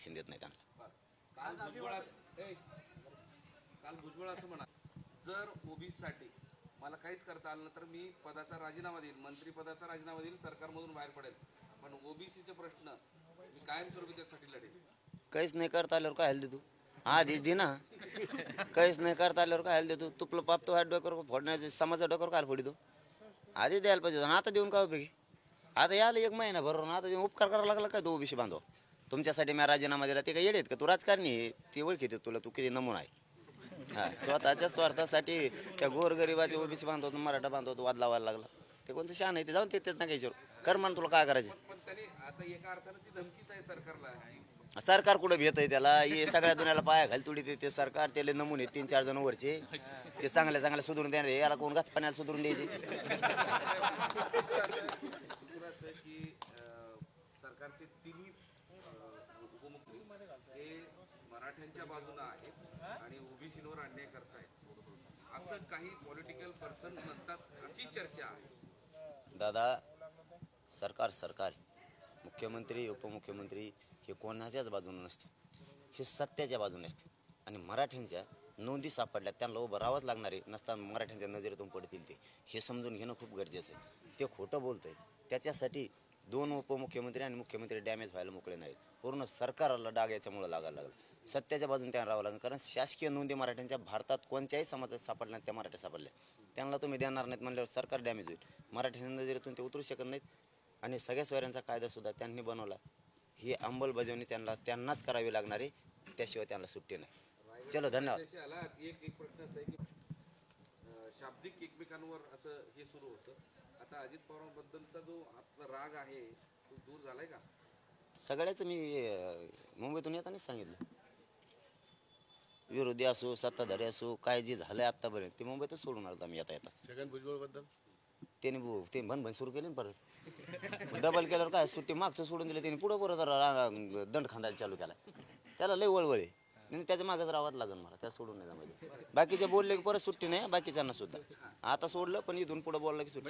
आरक्षण देत नाही त्यांना काल भुजबळ असं- ए, काल भुजबळ असं म्हणा जर ओबीसीसाठी मला काहीच करता आलं नाही तर मी पदाचा राजीनामा देईल मंत्री पदाचा राजीनामा देईल सरकारमधून बाहेर पडेल. पण ओबीसीचे प्रश्न मी कायमस्वरूपी त्यासाठी लढेल. काहीच नाही करता आल्यावर काय हल देतो आधी दे ना. काहीच नाही करता आल्यावर काय हल देतो तुपलं पाप तो डोक्यावर फोडण्याचं? समाजा डोक्यावर काय फोडितो? आधी द्यायला पाहिजे होतं. आणि आता देऊन काय उपयोगी आता याला एक महिना भरून आता देऊन उपकार करायला लागला काय तो ओबीसी बांधव? तुमच्यासाठी मी राजीनामा दिला ते काय येडेत का? तू राजकारणी आहे ते ओळखीत तुला तू किती नमुना आहे? हा स्वतःच्या स्वार्थासाठी त्या गोरगरिबाचे ओबीसी बांधवतो मराठा बांधवतो वाद लावायला लागला. ते कोणतं शान आहे ते जाऊन ते तेच ना घ्यायचं कर मान तुला काय करायचं? पण त्याने आता एका अर्थानं ती धमकीच आहे सरकारला. सरकार कुठं भेट आहे त्याला? हे सगळ्या दुनियाला पाया घाल तुडी ते- ते सरकार त्याला नमुने तीन चार जण वरचे. ते चांगल्या चांगल्या सुधरून देणार याला कोण गाच पाण्याला सुधरून द्यायचे दुसरं असं दुसरं असं की अं, सरकारचे तिन्ही अं, उपमुख्यमंत्री हे मराठ्यांच्या बाजूला आहेत आणि ओबीसीवर अन्याय करतायत. असं काही पॉलिटिकल पर्सन म्हणतात अशी चर्चा आहे. दादा सरकार सरकार मुख्यमंत्री उपमुख्यमंत्री हे कोणाच्याच बाजूने नसते हे सत्याच्या बाजूने असते आणि मराठ्यांच्या नोंदी सापडल्या त्यांना उभं राहावंच लागणार आहे. नसताना मराठ्यांच्या नजरेतून पडतील ते. हे समजून घेणं खूप गरजेचं आहे. ते खोटं बोलतंय. त्याच्यासाठी दोन उपमुख्यमंत्री आणि मुख्यमंत्री डॅमेज व्हायला मोकळे नाहीत. पूर्ण सरकारला डाग याच्यामुळं लागायला लागलं. सत्याच्या बाजूने त्यांना राहावं लागेल. कारण शासकीय नोंदी मराठ्यांच्या भारतात कोणत्याही समाजात सापडल्या त्या मराठ्या सापडल्या. त्यांना तुम्ही देणार नाहीत म्हणल्यावर सरकार डॅमेज होईल. मराठी नजरेतून ते उतरू शकत नाहीत. आणि सगळ्या स्वैरांचा कायदासुद्धा त्यांनी बनवला. ही अंमलबजावणी त्यांना त्यांनाच करावी लागणार आहे. त्याशिवाय त्यांना सुट्टी नाही. चलो धन्यवाद. एक एक प्रश्न असा आहे की शाब्दिक एकमेकांवर असं हे सुरू होतं. आता अजित पवारांबद्दलचा जो आपला राग आहे तो दूर झालाय का? सगळ्याच मी अं, मुंबईतून येतानाच सांगितलं. विरोधी असो सत्ताधारी असो काय जे झालंय आत्तापर्यंत ते मुंबईतच सोडून आलं आम्ही येता येतात. छगन भुजबळबद्दल त्याने बु- ते भन सुरू केले ना परत. डबल केल्यावर काय सुट्टी मागचं सोडून दिलं त्याने पुढं परत रा- रा- दंड खांदायला चालू केला. त्याला लय वळवळ. आहे नाही त्याच्या मागच राहावं लागेल मला त्या सोडून नाही जमायचं बाकीचे बोलले की परत सुट्टी नाही बाकीच्यांना सुद्धा. आता सोडलं पण इथून पुढे बोललं की सुट्टी